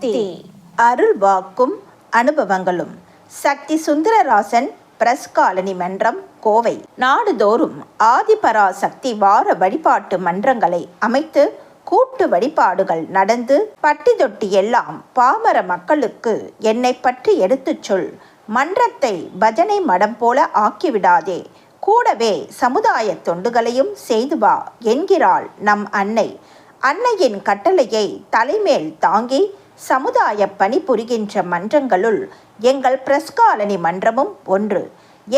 சக்தி. அருள் வாக்கும் அனுபவங்களும். சக்தி Sundararasan press colony மன்றம் கோவை. நாடுதோறும் ஆதிபராசக்தி வார வழிபாட்டு மன்றங்களை அமைத்து கூட்டு வழிபாடுகள் நடந்து பட்டி தொட்டி எல்லாம் பாமர மக்களுக்கு என்னை பற்றி எடுத்துச் சொல். மன்றத்தை பஜனை மடம் போல ஆக்கிவிடாதே. கூடவே சமுதாய தொண்டுகளையும் செய்து வா என்கிறாள் நம் அன்னை. அன்னையின் கட்டளையை தலைமேல் தாங்கி சமுதாய பணி புரிகின்ற மன்றங்களுள் எங்கள் பிரஸ்காலனி மன்றமும் ஒன்று.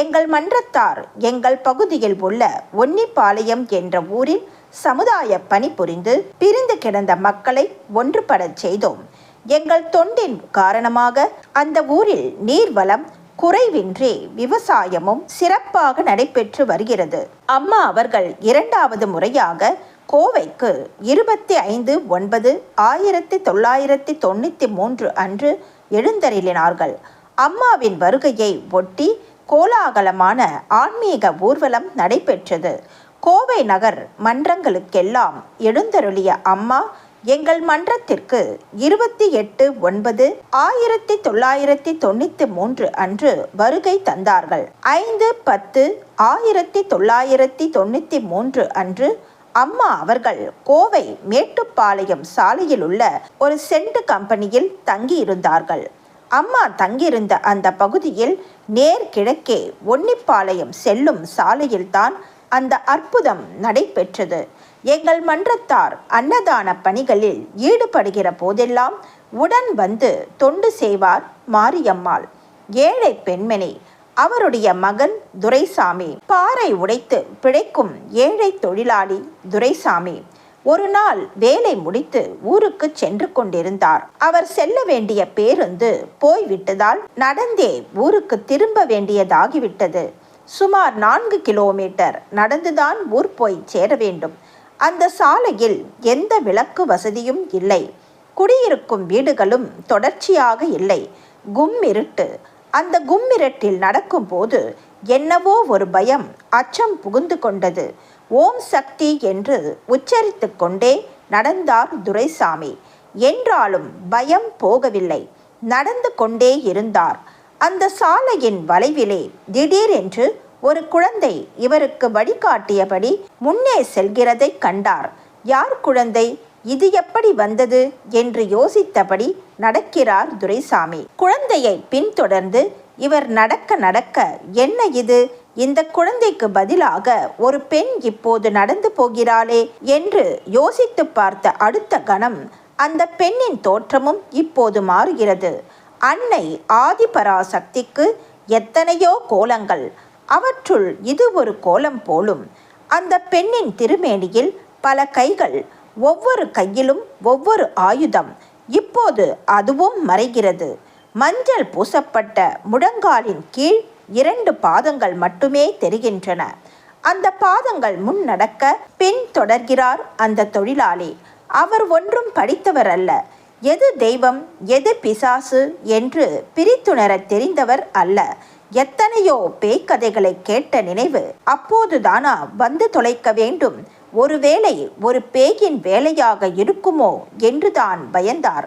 எங்கள் மன்றத்தார் எங்கள் பகுதியில் உள்ள ஒன்னிப்பாளையம் என்ற ஊரில் சமுதாய பணி புரிந்து பிரிந்து கிடந்த மக்களை ஒன்றுபடச் செய்தோம். எங்கள் தொண்டின் காரணமாக அந்த ஊரில் நீர்வளம் குறைவின்றி விவசாயமும் சிறப்பாக நடைபெற்று வருகிறது. அம்மா அவர்கள் இரண்டாவது முறையாக கோவைக்கு இருபத்தி ஐந்து ஒன்பது ஆயிரத்தி தொள்ளாயிரத்தி தொண்ணூற்றி மூன்று அன்று எழுந்தருளினார்கள். அம்மாவின் வருகையை ஒட்டி கோலாகலமான ஆன்மீக ஊர்வலம் நடைபெற்றது. கோவை நகர் மன்றங்களுக்கெல்லாம் எழுந்தருளிய அம்மா எங்கள் மன்றத்திற்கு இருபத்தி எட்டு ஒன்பது ஆயிரத்தி தொள்ளாயிரத்தி தொண்ணூற்றி மூன்று அன்று வருகை தந்தார்கள். ஐந்து பத்து ஆயிரத்தி தொள்ளாயிரத்தி தொண்ணூற்றி மூன்று அன்று அம்மா அவர்கள் கோவை மேட்டுப்பாளையம் சாலையில் உள்ள ஒரு சென்ட் கம்பெனியில் தங்கியிருந்தார்கள். அம்மா தங்கியிருந்த அந்த பகுதியில் நேர் கிழக்கே ஒன்னிப்பாளையம் செல்லும் சாலையில்தான் அந்த அற்புதம் நடைபெற்றது. எங்கள் மன்றத்தார் அன்னதான பணிகளில் ஈடுபடுகிற போதெல்லாம் உடன் வந்து தொண்டு செய்வார் மாரியம்மாள். ஏழை பெண்மணி அவருடைய மகன் துரைசாமி. பாறை உடைத்து பிழைக்கும் ஏழை தொழிலாளி துரைசாமி. ஒரு நாள் வேலை முடித்து ஊருக்கு சென்று கொண்டிருந்தார். அவர் செல்ல வேண்டிய பேருந்து போய்விட்டதால் நடந்தே ஊருக்கு திரும்ப வேண்டியதாகிவிட்டது. சுமார் நான்கு கிலோமீட்டர் நடந்துதான் ஊர் போய் சேர வேண்டும். அந்த சாலையில் எந்த விளக்கு வசதியும் இல்லை. குடியிருக்கும் வீடுகளும் தொடர்ச்சியாக இல்லை. கும்மிருட்டு அந்த கும்மிரட்டில் நடக்கும்போது என்னவோ ஒரு பயம் அச்சம் புகுந்து கொண்டது. ஓம் சக்தி என்று உச்சரித்து கொண்டே நடந்தார் துரைசாமி. என்றாலும் பயம் போகவில்லை. நடந்து கொண்டே இருந்தார். அந்த சாலையின் வளைவிலே திடீரென்று ஒரு குழந்தை இவருக்கு வழிகாட்டியபடி முன்னே செல்கிறதை கண்டார். யார் குழந்தை? இது எப்படி வந்தது என்று யோசித்தபடி நடக்கிறார் துரைசாமி. குழந்தையை பின்தொடர்ந்து இவர் நடக்க நடக்க என்ன இது? இந்த குழந்தைக்கு பதிலாக ஒரு பெண் இப்போது நடந்து போகிறாளே என்று யோசித்து பார்த்த அடுத்த கணம் அந்த பெண்ணின் தோற்றமும் இப்போது மாறுகிறது. அன்னை ஆதிபராசக்திக்கு எத்தனையோ கோலங்கள் அவற்றுள் இது ஒரு கோலம் போலும். அந்த பெண்ணின் திருமேனியில் பல கைகள் ஒவ்வொரு கையிலும் ஒவ்வொரு ஆயுதம். இப்போது அதுவும் மறைகிறது. மஞ்சள் பூசப்பட்ட முழங்காலின் கீழ் இரண்டு பாதங்கள் மட்டுமே தெரிகின்றன. அந்த பாதங்கள் முன் நடக்க பின் தொடர்கிறார் அந்த தொழிலாளி. அவர் ஒன்றும் படித்தவர் அல்ல. எது தெய்வம் எது பிசாசு என்று பிரித்துணர தெரிந்தவர் அல்ல. எத்தனையோ பேய்க்கதைகளை கேட்ட நினைவு அப்போதுதானா வந்து தொலைக்க வேண்டும். ஒருவேளை ஒரு பேயின் வேலையாக இருக்குமோ என்றுதான் பயந்தார்.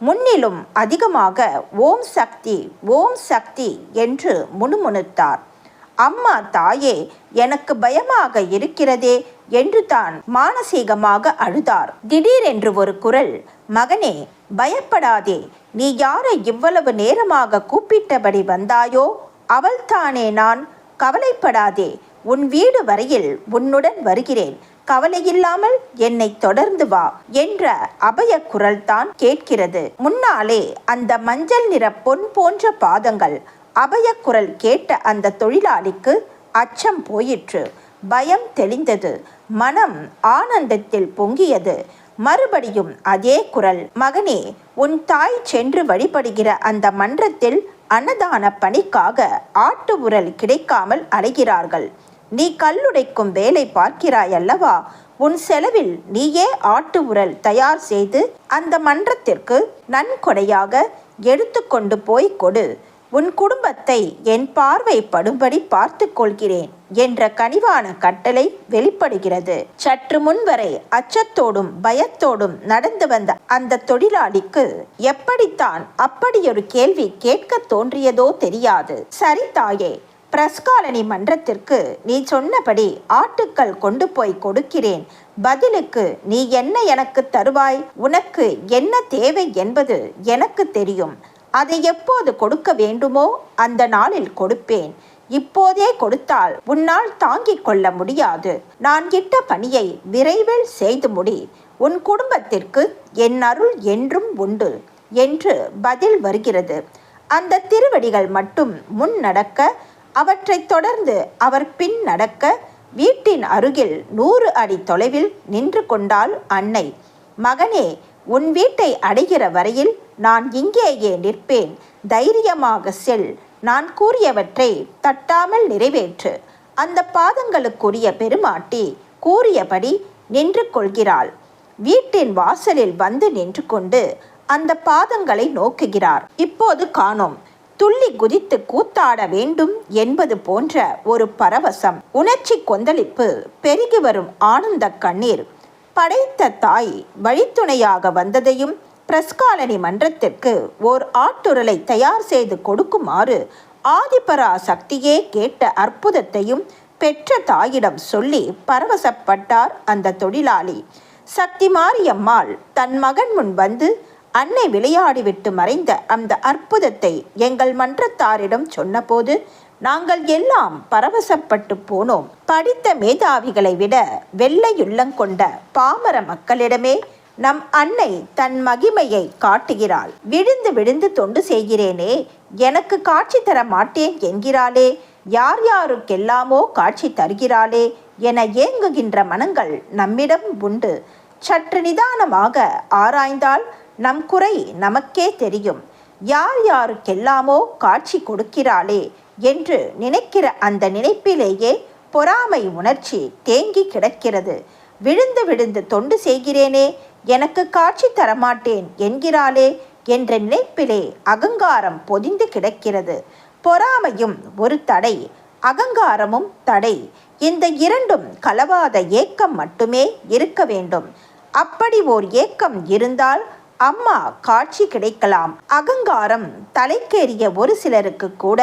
முன்னிலும் அதிகமாக ஓம் சக்தி ஓம் சக்தி என்று முணுமுணுத்தார். அம்மா தாயே எனக்கு பயமாக இருக்கிறதே என்று தான் மானசீகமாக அழுதார். திடீரென்று ஒரு குரல் மகனே பயப்படாதே நீ யாரை இவ்வளவு நேரமாக கூப்பிட்டபடி வந்தாயோ அவள்தானே நான். கவலைப்படாதே உன் வீடு வரையில் உன்னுடன் வருகிறேன். கவலையில்லாமல் என்னை தொடர்ந்து வா என்ற அபய குரல்தான் கேட்கிறது. முன்னாலே அந்த மஞ்சள் நிற பொன் போன்ற பாதங்கள் அபய குரல் கேட்ட அந்த தொழிலாளிக்கு அச்சம் போயிற்று. பயம் தெளிந்தது. மனம் ஆனந்தத்தில் பொங்கியது. மறுபடியும் அதே குரல் மகனே உன் தாய் சென்று வழிபடுகிற அந்த மன்றத்தில் அன்னதான பணிக்காக ஆட்டு உரல் கிடைக்காமல் அலைகிறார்கள். நீ கல்லுடைக்கும் வேலை பார்க்கிறாய் அல்லவா உன் செலவில் நீயே ஆட்டு உரல் தயார் செய்து அந்த மன்றத்திற்கு நன்கொடையாக எடுத்துக்கொண்டு போய் கொடு. உன் குடும்பத்தை என் பார்வை படும்படி பார்த்து கொள்கிறேன் என்ற கனிவான கட்டளை வெளிப்படுகிறது. சற்று முன்வரை அச்சத்தோடும் பயத்தோடும் நடந்து வந்த அந்த தொழிலாளிக்கு எப்படித்தான் அப்படியொரு கேள்வி கேட்க தோன்றியதோ தெரியாது. சரி தாயே பிரஸ்காலனி மன்றத்திற்கு நீ சொன்னபடி ஆட்டுக்கள் கொண்டு போய் கொடுக்கிறேன். பதிலுக்கு நீ என்ன எனக்கு தருவாய்? உனக்கு என்ன தேவை என்பது எனக்கு தெரியும். அதை எப்போது கொடுக்க வேண்டுமோ அந்த நாளில் கொடுப்பேன். இப்போதே கொடுத்தால் உன்னால் தாங்கிக் கொள்ள முடியாது. நான் இட்ட பணியை விரைவில் செய்து முடி. உன் குடும்பத்திற்கு என் அருள் என்றும் உண்டு என்று பதில் வருகிறது. அந்த திருவடிகள் மட்டும் முன் நடக்க அவற்றைத் தொடர்ந்து அவர் பின் நடக்க வீட்டின் அருகில் நூறு அடி தொலைவில் நின்று கொண்டாள் அன்னை. மகனே உன் வீட்டை அடைகிற வரையில் நான் இங்கேயே நிற்பேன். தைரியமாக செல். நான் கூறியவற்றை தட்டாமல் நிறைவேற்று. அந்த பாதங்களுக்குரிய பெருமாட்டி கூறியபடி நின்று கொள்கிறாள். வீட்டின் வாசலில் வந்து நின்று கொண்டு அந்த பாதங்களை நோக்குகிறார். இப்போது காணோம். துள்ளி குதித்து கூத்தாட வேண்டும் என்பது போன்ற ஒரு பரவசம். உணர்ச்சி கொந்தளிப்பு பெருகி வரும் ஆனந்த கண்ணீர். படைத்த தாய் வழித்துணையாக வந்ததையும் பிரஸ்காலனி மன்றத்திற்கு ஓர் ஆட்டுரலை தயார் செய்து கொடுக்குமாறு ஆதிபரா சக்தியே கேட்ட அற்புதத்தையும் பெற்ற தாயிடம் சொல்லி பரவசப்பட்டார் அந்த தொழிலாளி. சக்தி மாரியம்மாள் தன் மகன் முன் வந்து அன்னை விளையாடிவிட்டு மறைந்த அந்த அற்புதத்தை எங்கள் மன்றத்தாரிடம் சொன்னபோது நாங்கள் எல்லாம் பரவசப்பட்டு போனோம். படித்த மேதாவிகளை விட வெள்ளையுள்ளங்கொண்ட பாமர மக்களிடமே நம் அன்னை தன் மகிமையை காட்டுகிறாள். விழுந்து விழுந்து தொண்டு செய்கிறேனே எனக்கு காட்சி தர மாட்டேன் என்கிறாளே யார் யாருக்கெல்லாமோ காட்சி தருகிறாளே என ஏங்குகின்ற மனங்கள் நம்மிடம் உண்டு. சற்று நிதானமாக ஆராய்ந்தால் நம் குறை நமக்கே தெரியும். யார் யாருக்கெல்லாமோ காட்சி கொடுக்கிறாளே என்று நினைக்கிற அந்த நினைப்பிலேயே பொறாமை உணர்ச்சி தேங்கி கிடக்கிறது. விழுந்து விழுந்து தொண்டு செய்கிறேனே எனக்கு காட்சி தரமாட்டேன் என்கிறாளே என்ற நினைப்பிலே அகங்காரம் பொதிந்து கிடக்கிறது. பொறாமையும் ஒரு தடை அகங்காரமும் தடை. இந்த இரண்டும் கலவாத ஏக்கம் மட்டுமே இருக்க வேண்டும். அப்படி ஓர் ஏக்கம் இருந்தால் அம்மா காட்சி கிடைக்கலாம். அகங்காரம் தலைக்கேறிய ஒரு சிலருக்கு கூட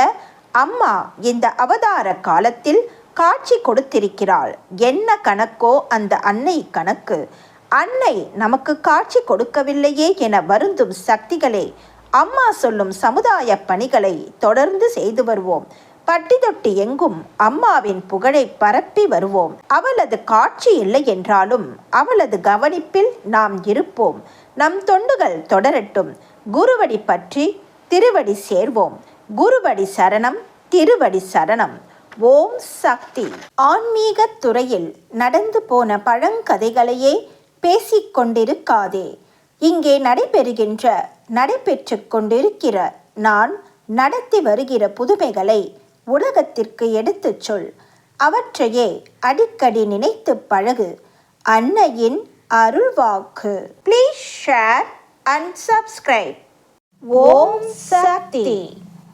அம்மா இந்த அவதார காலத்தில் காட்சி கொடுத்திருக்கிறாள். என்ன கணக்கோ அந்த அன்னை கணக்கு. அன்னை நமக்கு காட்சி கொடுக்கவில்லையே என வருந்தும் சக்திகளே அம்மா சொல்லும் சமுதாய பணிகளை தொடர்ந்து செய்து வருவோம். பட்டி தொட்டி எங்கும் அம்மாவின் புகழை பரப்பி வருவோம். அவளது காட்சி இல்லை என்றாலும் அவளது கவனிப்பில் நாம் இருப்போம். நம் தொண்டுகள் தொடரட்டும். குருவடி பற்றி திருவடி சேர்வோம். குருவடி சரணம் திருவடி சரணம். ஓம் சக்தி. ஆன்மீக துறையில் நடந்து போன பழங்கதைகளையே பேசிக்கொண்டிருக்காதே இங்கே நடைபெறுகின்ற நடைபெற்று கொண்டிருக்கிற நான் நடத்தி வருகிற புதுமைகளை உலகத்திற்கு எடுத்துச் சொல். அவற்றையே அடிக்கடி நினைத்து பழகு. அன்னையின் அருள்வாக்கு. Please share and subscribe Om Shakti.